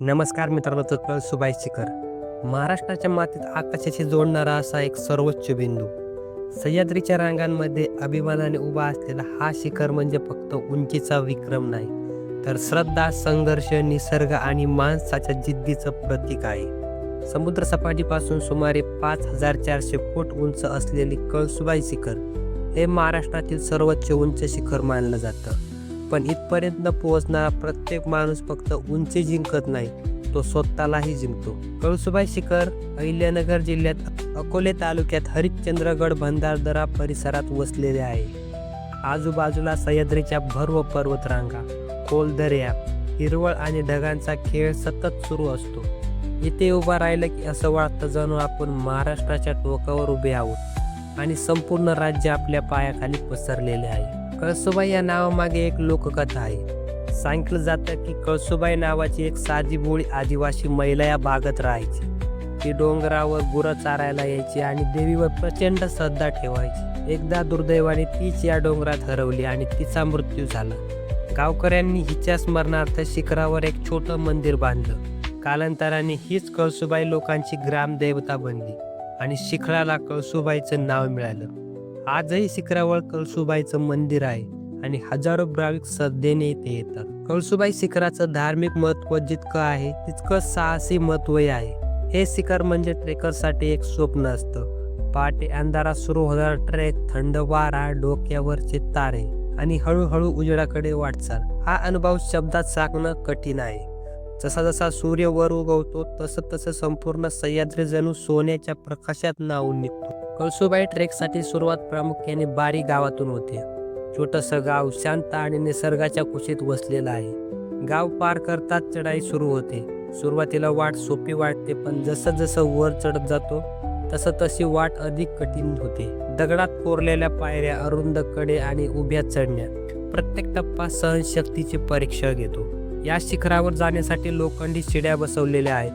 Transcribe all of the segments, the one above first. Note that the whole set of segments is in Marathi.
नमस्कार मित्रांनो तो कळसुबाई शिखर. महाराष्ट्राच्या मातीत आकाशाशी जोडणारा असा एक सर्वोच्च बिंदू. सह्याद्रीच्या रांगांमध्ये अभिमानाने उभा असलेला हा शिखर म्हणजे फक्त उंचीचा विक्रम नाही तर श्रद्धा संघर्ष निसर्ग आणि माणसाच्या जिद्दीचं प्रतीक आहे. समुद्रसपाटीपासून सुमारे पाच हजार चारशे फूट उंच असलेली कळसुबाई शिखर हे महाराष्ट्रातील सर्वोच्च उंच शिखर मानलं जातं. पण इथपर्यंत पोहोचणारा प्रत्येक माणूस फक्त उंची जिंकत नाही तो स्वतःलाही जिंकतो. कळसुबाई शिखर अहिल्यानगर जिल्ह्यात अकोले तालुक्यात हरिश्चंद्रगड भंडारदरा परिसरात वसलेले आहे. आजूबाजूला सह्याद्रीच्या भरव पर्वतरांगा खोल दर्या हिरवळ आणि ढगांचा खेळ सतत सुरू असतो. इथे उभा राहिलं की असं वाटतं जणू आपण महाराष्ट्राच्या टोकावर उभे आहोत आणि संपूर्ण राज्य आपल्या पायाखाली पसरलेले आहे. कळसुबाई या नावामागे एक लोककथा आहे. सांगितलं जातं की कळसुबाई नावाची एक साधी बोळी आदिवासी महिला या भागात राहायची. ती डोंगरावर गुरं चारायला यायची आणि देवीवर प्रचंड श्रद्धा ठेवायची. एकदा दुर्दैवाने तीच या डोंगरात हरवली आणि तिचा मृत्यू झाला. गावकऱ्यांनी हिच्या स्मरणार्थ शिखरावर एक छोटं मंदिर बांधलं. कालांतराने हीच कळसुबाई लोकांची ग्रामदेवता बनली आणि शिखराला कळसुबाईचं नाव मिळालं. आजही शिखरावर कळसुबाईचं मंदिर आहे आणि हजारो भाविक श्रद्धेने इथे येतात. कळसुबाई शिखराचं धार्मिक महत्त्व जितकं आहे तितकं साहसी महत्वही आहे. हे शिखर म्हणजे ट्रेकरसाठी एक स्वप्न असतं. पहाटे अंधारात सुरू होणारा ट्रेक थंड वारा डोक्यावरचे तारे आणि हळूहळू उजेडाकडे वाटचाल. हा अनुभव शब्दात सांगणं कठीण आहे. जसा जसा सूर्य वर उगवतो तसं तसं संपूर्ण सह्याद्री जणू सोन्याच्या प्रकाशात नावून निघतो. कळसुबाई ट्रेकसाठी सुरुवात प्रामुख्याने बारी गावातून होते. छोटंसं गाव शांत आणि निसर्गाच्या कुशीत वसलेलं आहे. गाव पार करताच चढाई सुरू होते. सुरुवातीला वाट सोपी वाटते पण जसं जसं वर चढत जातो तसं तशी वाट अधिक कठीण होते. दगडात कोरलेल्या पायऱ्या अरुंदकडे आणि उभ्या चढण्या प्रत्येक टप्पा सहनशक्तीची परीक्षा घेतो. या शिखरावर जाण्यासाठी लोखंडी शिड्या बसवलेल्या आहेत.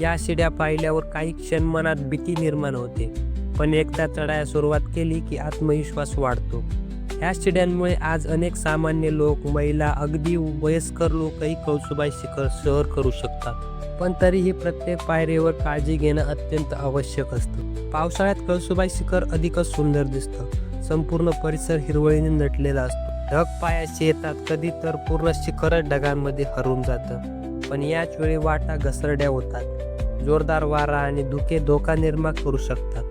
या शिड्या पाहिल्यावर काही क्षण मनात भीती निर्माण होते. पण एकदा चढाया सुरुवात केली की आत्मविश्वास वाढतो. ह्या शिड्यांमुळे आज अनेक सामान्य लोक महिला अगदी वयस्कर लोकही कौसुबाई शिखर सहर करू शकतात. पण तरीही प्रत्येक पायरीवर काळजी घेणं अत्यंत आवश्यक असतं. पावसाळ्यात कळसुबाई शिखर अधिकच सुंदर दिसतं. संपूर्ण परिसर हिरवळीने नटलेला असतो. ढग पायाशी येतात कधी तर पूर्ण शिखरच ढगांमध्ये हरून जातं. पण याच वेळी वाटा घसरड्या होतात. जोरदार वारा आणि धुके धोका निर्माण करू शकतात.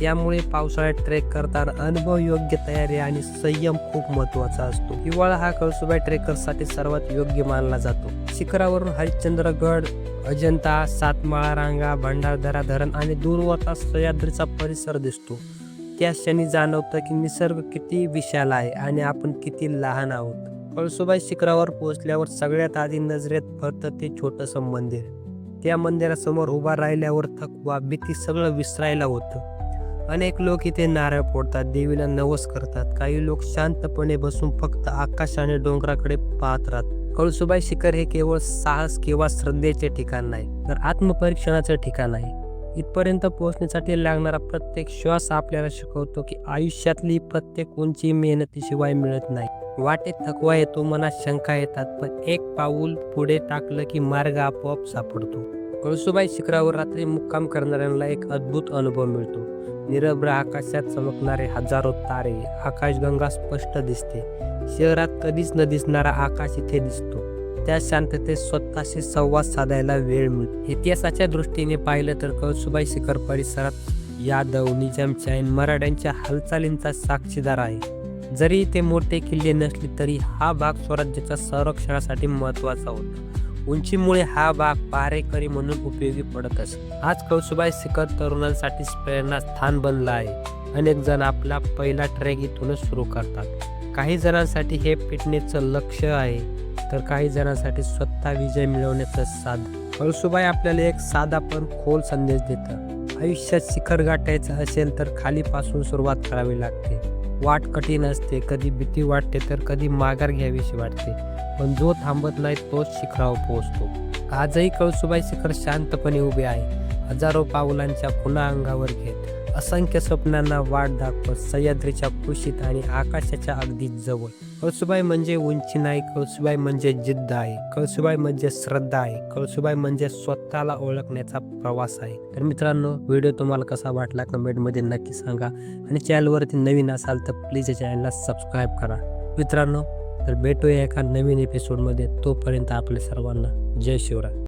यामुळे पावसाळ्यात ट्रेक करताना अनुभव योग्य तयारी आणि संयम खूप महत्त्वाचा असतो. हिवाळा हा कळसुबाई ट्रेकरसाठी सर्वात योग्य मानला जातो. शिखरावरून हरिश्चंद्रगड अजंता सातमाळा रांगा भंडारदरा धरण आणि दूरवरचा सह्याद्रीचा परिसर दिसतो. त्या क्षणी जाणवतं की निसर्ग किती विशाल आहे आणि आपण किती लहान आहोत. कळसुबाई शिखरावर पोहोचल्यावर सगळ्यात आधी नजरेत फरतं ते छोटंसं मंदिर. त्या मंदिरासमोर उभा राहिल्यावर थकवा भीती सगळं विसरायला होतं. अनेक लोक इथे नारळ फोडतात देवीला नवस करतात. काही लोक शांतपणे बसून फक्त आकाश आणि डोंगराकडे पाहत राहतात. कळसुबाई शिखर हे केवळ साहस किंवा श्रद्धेचे ठिकाण नाही तर आत्मपरीक्षणाचं ठिकाण आहे. इथपर्यंत पोहोचण्यासाठी लागणारा प्रत्येक श्वास आपल्याला शिकवतो की आयुष्यातली प्रत्येक उंची मेहनतीशिवाय मिळत नाही. वाटेत थकवा येतो मनात शंका येतात पण एक पाऊल पुढे टाकलं की मार्ग आपोआप सापडतो. कळसुबाई शिखरावर रात्री मुक्काम करणाऱ्यांना एक अद्भुत अनुभव मिळतो. निरभ्र आकाशात चमकणारे हजारो तारे आकाशगंगा स्पष्ट दिसते. शहरात कधीच न दिसणारा आकाश इथे दिसतो. त्या शांततेत स्वतःशी संवाद साधायला वेळ मिळतो. इतिहासाच्या दृष्टीने पाहिलं तर कळसुबाई शिखर परिसरात यादव निजामशाहीन मराठ्यांच्या हालचालींचा साक्षीदार आहे. जरी ते मोठे किल्ले नसले तरी हा भाग स्वराज्याच्या संरक्षणासाठी महत्त्वाचा होता. उंचीमुळे हा भाग पारेकरी म्हणून उपयोगी पडत असत आज कौसुबाई शिखर तरुणांसाठी प्रेरणा स्थान बनलं आहे. अनेक जण आपला पहिला ट्रेक इथूनच सुरू करतात. काही जणांसाठी हे फिटनेसचं लक्ष आहे तर काही जणांसाठी स्वतः विजय मिळवण्याचं साध कळसुबाई आपल्याला एक साधा पण खोल संदेश देतं. आयुष्यात शिखर गाठायचं असेल तर खालीपासून सुरुवात करावी लागते. वाट कठीण असते कधी भीती वाटते तर कधी माघार घ्यावीशी वाटते. पण जो थांबत नाही तोच शिखरावर पोहोचतो. आजही कळसुबाई शिखर शांतपणे उभे आहे. हजारो पावलांच्या पुन्हा अंगावर घेत. असंख्य स्वप्नांना वाट दाखवत सह्याद्रीच्या कुशीत आणि आकाशाच्या अगदी जवळ. कळसुबाई म्हणजे उंची नाही कळसुबाई म्हणजे जिद्द आहे. कळसुबाई म्हणजे श्रद्धा आहे. कळसुबाई म्हणजे स्वतःला ओळखण्याचा प्रवास आहे. तर मित्रांनो व्हिडिओ तुम्हाला कसा वाटला कमेंटमध्ये नक्की सांगा. आणि चॅनलवरती नवीन असाल तर प्लीज या चॅनलला सबस्क्राईब करा. मित्रांनो तर भेटूया एका नवीन एपिसोडमध्ये तोपर्यंत आपल्या सर्वांना जय शिवराय.